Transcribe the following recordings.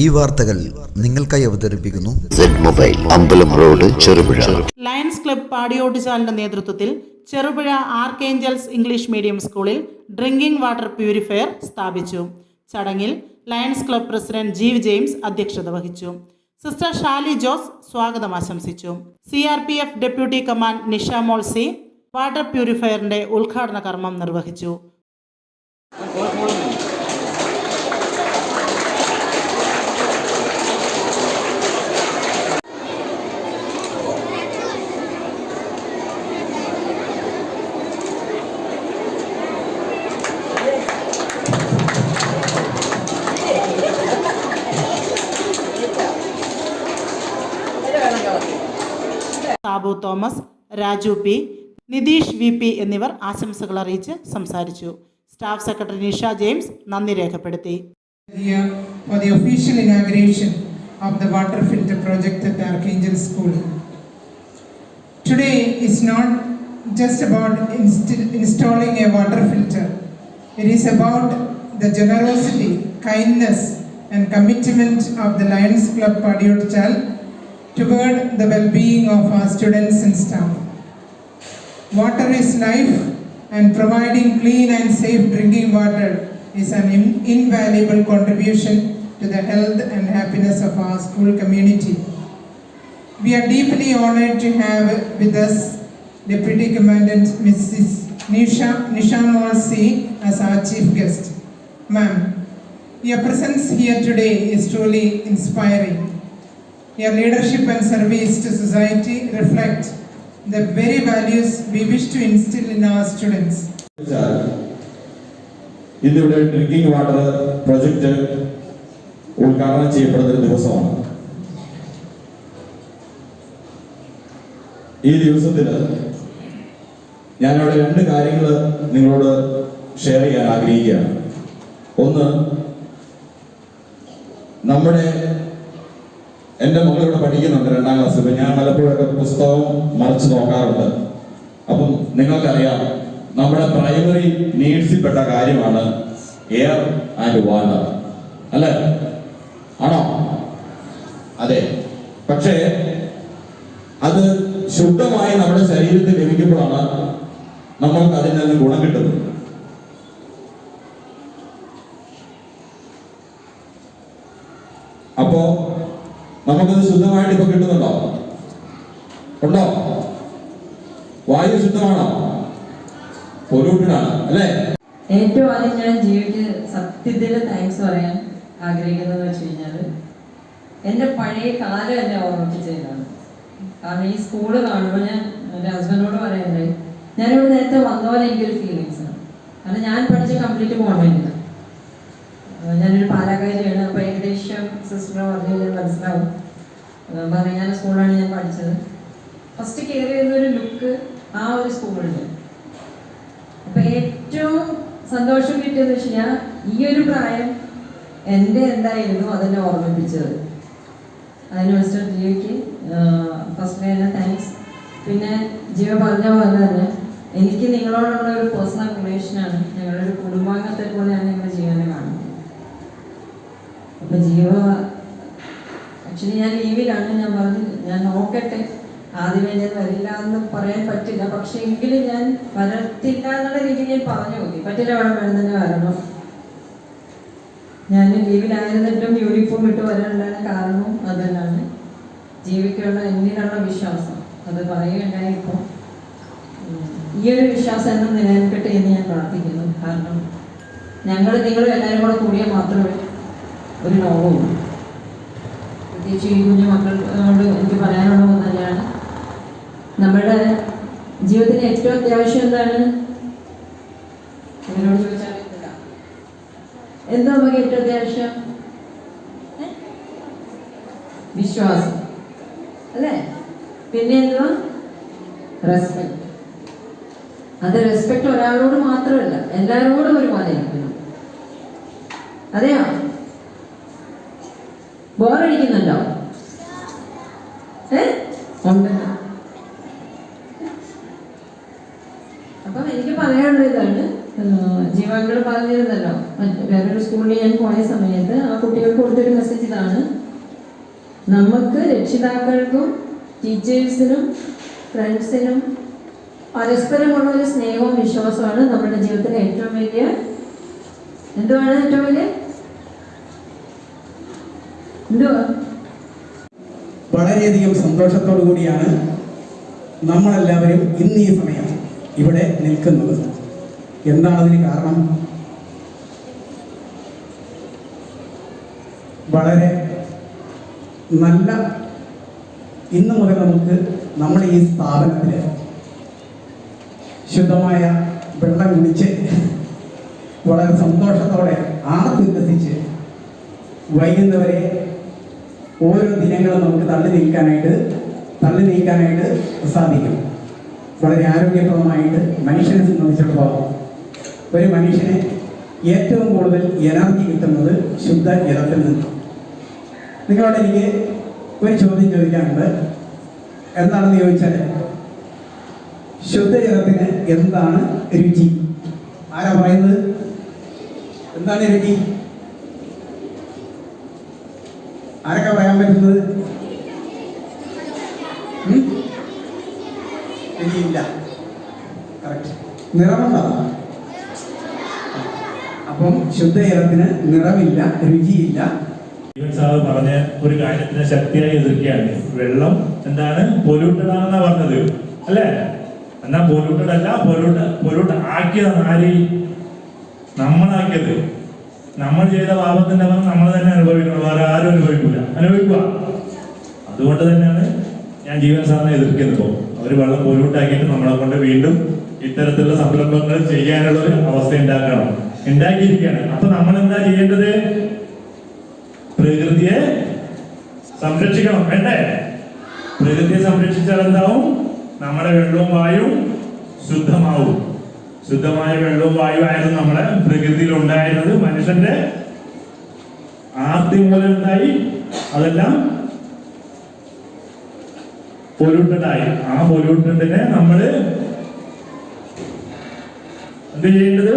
ഈ വാർത്തകൾ നിങ്ങൾക്കായി അവതരിപ്പിക്കുന്നു. മൊബൈൽ അമ്പലം റോഡ് ചെറുപുഴ. ലയൺസ് ക്ലബ് പാടിയോട്ടിച്ചാലിന്റെ നേതൃത്വത്തിൽ ചെറുപുഴ ആർക്കേഞ്ചൽസ് ഇംഗ്ലീഷ് മീഡിയം സ്കൂളിൽ ഡ്രിങ്കിംഗ് വാട്ടർ പ്യൂരിഫയർ സ്ഥാപിച്ചു. ചടങ്ങിൽ lions club president Jeev James അധ്യക്ഷത വഹിച്ചു. സിസ്റ്റർ ഷാലി ജോസ് സ്വാഗതം ആശംസിച്ചു. C R P F deputy command Nisha Mol C water പ്യൂരിഫയറിന്റെ ഉദ്ഘാടന കർമ്മം നിർവഹിച്ചു. Sabu Thomas Raju P Nitheesh V P എന്നിവർ ആശംസകൾ അറിയിച്ച് സംസാരിച്ചു സ്റ്റാഫ് സെക്രട്ടറി നിഷ ജെയിംസ് നന്ദി രേഖപ്പെടുത്തി for the official inauguration of the water filter project at Archangel School. Today is not just about inst- installing a water filter. It is about the generosity, kindness, and commitment of the Lions Club Padiyotchal toward the well-being of our students and staff. Water is life, and providing clean and safe drinking water is an in- invaluable contribution to the health and happiness of our school community. We are deeply honored to have with us Deputy Commandant Mrs. Nisha, Nisha Morsi as our chief guest. Ma'am, your presence here today is truly inspiring. Your leadership and service to society reflect the very values we wish to instill in our students. ഇന്ന് ഇന്നിവിടെ drinking water project ഉദ്ഘാടനം ചെയ്യപ്പെടുന്ന ദിവസമാണ് ഈ ദിവസത്തിൽ ഞാനിവിടെ രണ്ട് കാര്യങ്ങൾ നിങ്ങളോട് ഷെയർ ചെയ്യാൻ ആഗ്രഹിക്കുകയാണ് ഒന്ന് നമ്മുടെ എന്റെ മകളിവിടെ പഠിക്കുന്നുണ്ട് രണ്ടാം ക്ലാസ്. ഇപ്പൊ ഞാൻ പലപ്പോഴൊക്കെ പുസ്തകവും മറിച്ച് നോക്കാറുണ്ട്. അപ്പം നിങ്ങൾക്കറിയാം നമ്മുടെ പ്രൈമറി നീഡ്സിൽപ്പെട്ട കാര്യമാണ് എയർ ആൻഡ് വാട്ടർ അല്ലേ? ആണോ? അതെ. പക്ഷേ അത് ശുദ്ധമായി നമ്മുടെ ശരീരത്തിൽ ലഭിക്കുമ്പോഴാണ് നമ്മൾക്ക് അതിൽ നിന്ന് ഗുണം കിട്ടുന്നത് അപ്പോ നമുക്കത് ശുദ്ധമായിട്ട് ഇപ്പൊ കിട്ടുന്നുണ്ടോ? ഉണ്ടോ? വായു ശുദ്ധമാണോ? പൊല്യൂട്ടഡ് അല്ലേ? ഏറ്റവും ആദ്യം ഞാൻ ജീവിക്ക് സത്യത്തിൽ താങ്ക്സ് പറയാൻ ആഗ്രഹിക്കുന്നത് വെച്ച് കഴിഞ്ഞാൽ എന്റെ പഴയ കാലം എന്നെ ഓർമ്മിപ്പിച്ചതാണ് കാരണം ഈ സ്കൂൾ കാണുമ്പോൾ ഞാൻ എന്റെ ഹസ്ബൻഡോട് പറയാനുണ്ടായി ഞാനിവിടെ നേരത്തെ വന്ന പോലെ എനിക്കൊരു ഫീലിങ്സ് ആണ്. കാരണം ഞാൻ പഠിച്ച കംപ്ലീറ്റ് ഗവൺമെന്റില്ല ഞാനൊരു പാലക്കാരിയാണ് അപ്പോൾ ഏകദേശം സിസ്റ്ററും കഴിഞ്ഞാൽ മനസ്സിലാവും. പറഞ്ഞാൽ സ്കൂളിലാണ് ഞാൻ പഠിച്ചത്. ഫസ്റ്റ് കയറി വരുന്നൊരു ലുക്ക് ആ ഒരു സ്കൂളിൽ അപ്പൊ ഏറ്റവും സന്തോഷം കിട്ടിയെന്ന് വെച്ച് കഴിഞ്ഞാൽ ഈ ഒരു പ്രായം എന്റെ എന്തായിരുന്നു അതെന്നെ ഓർമ്മിപ്പിച്ചത്. അതിന് മിസ്റ്റർ ജിയോയ്ക്ക് ഫസ്റ്റ് തന്നെ താങ്ക്സ് പിന്നെ ജിയോ പറഞ്ഞ പോലെ തന്നെ എനിക്ക് നിങ്ങളോടുള്ള ഒരു പേഴ്സണൽ റിലേഷനാണ് ഞങ്ങളുടെ ഒരു കുടുംബാംഗത്തെ പോലെയാണ് അപ്പൊ ആക്ച്വലി ഞാൻ ലീവിലാണ് ഞാൻ പറഞ്ഞു ഞാൻ നോക്കട്ടെ. ആദ്യമേ ഞാൻ വരില്ല എന്ന് പറയാൻ പറ്റില്ല. പക്ഷെ എങ്കിലും ഞാൻ വരത്തില്ല എന്നുള്ള രീതിയിൽ ഞാൻ പറഞ്ഞു. നോക്കി പറ്റില്ല വേണം വേണം തന്നെ വരണം. ഞാൻ ലീവിലായിരുന്നിട്ടും യൂണിഫോം ഇട്ട് വരാനുള്ള കാരണവും അതല്ലാണ് ജീവിക്കാനുള്ള എന്നിലുള്ള വിശ്വാസം? അത് പറയുകയുണ്ടായി ഇപ്പോൾ ഈ ഒരു വിശ്വാസം എന്നും നിലനിൽക്കട്ടെ എന്ന് ഞാൻ പ്രാർത്ഥിക്കുന്നു. കാരണം ഞങ്ങൾ നിങ്ങൾ എല്ലാവരും കൂടെ കൂടിയാൽ മാത്രമേ ഒരു ലോകമുള്ളൂ പ്രത്യേകിച്ച് ഈ കുഞ്ഞു മക്കളോട് എനിക്ക് പറയാനുള്ള ഒന്ന് തന്നെയാണ്. നമ്മുടെ ജീവിതത്തിന് ഏറ്റവും അത്യാവശ്യം എന്താണ്? എന്നോട് ചോദിച്ചാൽ. എന്താ നമുക്ക് ഏറ്റവും അത്യാവശ്യം? വിശ്വാസം. അല്ലേ? പിന്നെ എന്തുവാ? റെസ്പെക്ട്. അത് റെസ്പെക്ട് ഒരാളോട് മാത്രമല്ല എല്ലാവരോടും ഒരുപോലെ ഇരിക്കണം അതെയോ? ബോറടിക്കുന്നുണ്ടോ ഏ? ഉണ്ട് അപ്പം എനിക്ക് പറയാനുള്ള ഇതാണ്. ജീവാങ്കൾ പറഞ്ഞിരുന്നല്ലോ. വേറൊരു സ്കൂളിൽ ഞാൻ പോയ സമയത്ത് ആ കുട്ടികൾക്ക് കൊടുത്തൊരു മെസ്സേജ് ഇതാണ്. നമുക്ക് രക്ഷിതാക്കൾക്കും ടീച്ചേഴ്സിനും ഫ്രണ്ട്സിനും പരസ്പരമുള്ള ഒരു സ്നേഹവും വിശ്വാസമാണ് നമ്മുടെ ജീവിതത്തിലെ ഏറ്റവും വലിയ എന്തുവാണ് ഏറ്റവും വലിയ? വളരെയധികം സന്തോഷത്തോടു കൂടിയാണ് നമ്മളെല്ലാവരും ഇന്ന് ഈ സമയം ഇവിടെ നിൽക്കുന്നത്. എന്താണ് അതിന് കാരണം? വളരെ നല്ല ഇന്ന് മുതൽ നമുക്ക് നമ്മുടെ ഈ സ്ഥാപനത്തിൽ ശുദ്ധമായ വെള്ളം കുടിച്ച് വളരെ സന്തോഷത്തോടെ ആർത്തുല്ലസിച്ച് വൈകുന്നവരെ ഓരോ ദിനങ്ങളും നമുക്ക് തള്ളി നീക്കാനായിട്ട് തള്ളി നീക്കാനായിട്ട് സാധിക്കും. വളരെ ആരോഗ്യപ്രദമായിട്ട് മനുഷ്യനെ സംബന്ധിച്ചിടത്തോളം ഒരു മനുഷ്യന് ഏറ്റവും കൂടുതൽ എനർജി കിട്ടുന്നത് ശുദ്ധ ജലത്തിൽ നിന്ന് നിങ്ങളോട് എനിക്ക് ഒരു ചോദ്യം ചോദിക്കാനുണ്ട്. എന്താണെന്ന് ചോദിച്ചാൽ ശുദ്ധജലത്തിന് എന്താണ് രുചി? ആരാ പറയുന്നത്? എന്താണ് രുചി? ആരൊക്കെ പറയാൻ പറ്റുന്നത്? ഇല്ല കറക്റ്റ് നിറമുണ്ടാവും അപ്പം ശുദ്ധജലത്തിന് നിറമില്ല രുചിയില്ല. സാറ് പറഞ്ഞ ഒരു കാര്യത്തിനെ ശക്തിയായി എതിർക്കുകയാണ്. വെള്ളം എന്താണ്? പൊല്യൂട്ടഡ് പറഞ്ഞത്. അല്ലേ? എന്നാ പൊല്യൂട്ടഡ് അല്ല പൊല്യൂട്ട് ആക്കിയതാണ് ആര്? നമ്മളാക്കിയത്. നമ്മൾ ചെയ്ത പാപത്തിന്റെ ഫലം നമ്മൾ തന്നെ അനുഭവിക്കണം. വേറെ ആരും അനുഭവിക്കൂല. അനുഭവിക്കുക. അതുകൊണ്ട് തന്നെയാണ് ഞാൻ ജീവൻ സാറിനെ എതിർക്കുന്നത് അവർ വെള്ളം പോലൂട്ടാക്കിയിട്ട് നമ്മളെ കൊണ്ട് വീണ്ടും ഇത്തരത്തിലുള്ള സംരംഭങ്ങൾ ചെയ്യാനുള്ള ഒരു അവസ്ഥ ഉണ്ടാക്കണം. ഉണ്ടാക്കിയിരിക്കുകയാണ്. അപ്പൊ നമ്മൾ എന്താ ചെയ്യേണ്ടത്? പ്രകൃതിയെ സംരക്ഷിക്കണം. വേണ്ടേ? പ്രകൃതിയെ സംരക്ഷിച്ചാൽ എന്താവും നമ്മുടെ വെള്ളവും വായുവും ശുദ്ധമാവും. ശുദ്ധമായ വെള്ളവും വായു ആയിരുന്നു നമ്മുടെ പ്രകൃതിയിൽ ഉണ്ടായിരുന്നത്. മനുഷ്യന്റെ ആദ്യം മുതൽ ഉണ്ടായി അതെല്ലാം പൊരുട്ടായി ആ പൊല്യൂട്ടഡിനെ നമ്മൾ എന്ത് ചെയ്യേണ്ടത്?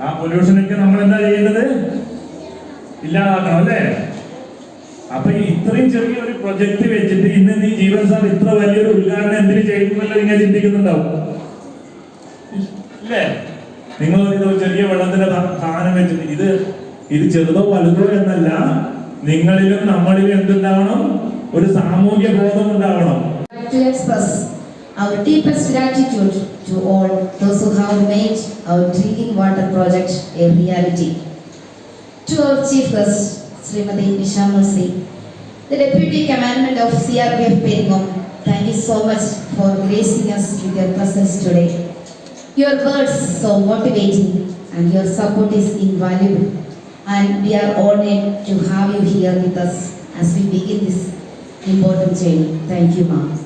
ആ പൊല്യൂഷനൊക്കെ നമ്മൾ എന്താ ചെയ്യേണ്ടത്? ഇല്ലാതാക്കണം അല്ലേ? അപ്പൊ ഇത്രയും ചെറിയ ഒരു പ്രൊജക്ട് വെച്ചിട്ട് ഇന്ന് നീ ജീവൻ സാർ ഇത്ര വലിയൊരു ഉദ്ഘാടനം എന്തിനു ചെയ്യുന്നല്ലോ നിങ്ങൾ ചിന്തിക്കുന്നുണ്ടാവും? ഇല്ലേ? നിങ്ങൾ ഒരു ചെറിയ വെള്ളത്തിന്റെ ധാ- ധാനം വെച്ചിട്ട് ഇത് ഇത് ചെറുതോ വലുതോ എന്നല്ല നിങ്ങളിലും നമ്മളിലും എന്തുണ്ടാവണം ഒരു സാമൂഹ്യ ബോധം ഉണ്ടാവണം our deepest gratitude to all those who have made our drinking water project a reality. To our chief guest, Srimati Nisha Mercy, the Deputy Commandant of CRPF Peringam, thank you so much for gracing us with your presence today. Your words so motivating and your support is invaluable. And we are honored to have you here with us as we begin this important journey. Thank you, ma'am.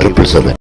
triple seven